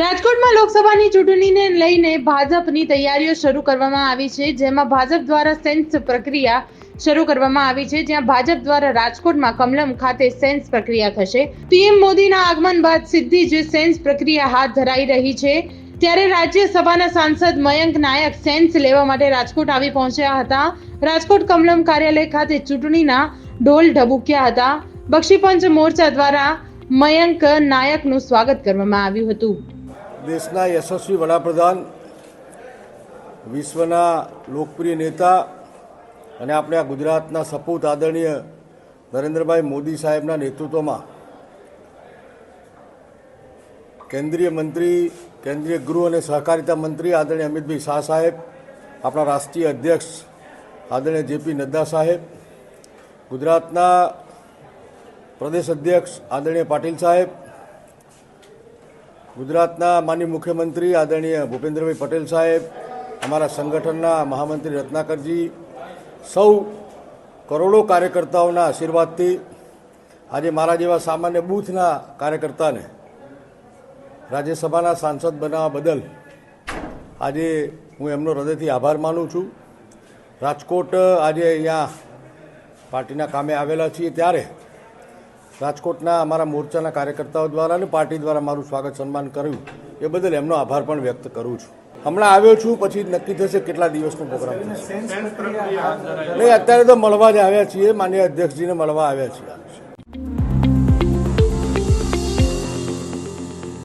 રાજકોટમાં લોકસભાની ચૂંટણીને લઈને ભાજપની તૈયારીઓ શરૂ કરવામાં આવી છે, જેમાં ભાજપ દ્વારા સેન્સ પ્રક્રિયા શરૂ કરવામાં આવી છે, જ્યાં ભાજપ દ્વારા રાજકોટમાં કમલમ ખાતે સેન્સ પ્રક્રિયા થશે. પીએમ મોદીના આગમન બાદ સીધી જ સેન્સ પ્રક્રિયા હાથ ધરાઈ રહી છે. ત્યારે રાજ્યસભાના સાંસદ મયંક નાયક સેન્સ લેવા માટે રાજકોટ આવી પહોંચ્યા હતા. રાજકોટ કમલમ કાર્યાલય ખાતે ચૂંટણીના ઢોલ ઢબુક્યા હતા. બક્ષીપંચ મોરચા દ્વારા મયંક નાયકનું સ્વાગત કરવામાં આવ્યું હતું. દેશના યશસ્વી વડાપ્રધાન, વિશ્વના લોકપ્રિય નેતા અને આપણે આ ગુજરાતના સપૂત આદરણીય નરેન્દ્રભાઈ મોદી સાહેબના નેતૃત્વમાં કેન્દ્રીય મંત્રી, કેન્દ્રીય ગૃહ અને સહકારિતા મંત્રી આદરણીય અમિતભાઈ શાહ સાહેબ, આપણા રાષ્ટ્રીય અધ્યક્ષ આદરણીય જેપી નડ્ડા સાહેબ, ગુજરાતના પ્રદેશ અધ્યક્ષ આદરણીય પાટીલ સાહેબ ગુજરાતના માનનીય મુખ્યમંત્રી આદરણીય ભૂપેન્દ્રભાઈ પટેલ સાહેબ, અમારા સંગઠનના મહામંત્રી રત્નાકરજી, સૌ કરોડો કાર્યકર્તાઓના આશીર્વાદથી આજે મારા જેવા સામાન્ય બૂથના કાર્યકર્તાને રાજ્યસભાના સાંસદ બનાવવા બદલ આજે હું એમનો હૃદયથી આભાર માનું છું. રાજકોટ આજે અહીંયા પાર્ટીના કામે આવેલા છીએ ત્યારે રાજકોટના અમારા મોરચાના કાર્યકર્તાઓ દ્વારા અને પાર્ટી દ્વારા મારું સ્વાગત સન્માન કર્યું. એ બદલ એમનો આભાર પણ વ્યક્ત કરું છું. હમણાં આવ્યો છું પછી નક્કી થશે કેટલા દિવસનો પ્રોગ્રામ નહીં અત્યારે તો મળવા જ આવ્યા છીએ. માન્ય અધ્યક્ષજીને મળવા આવ્યા છીએ.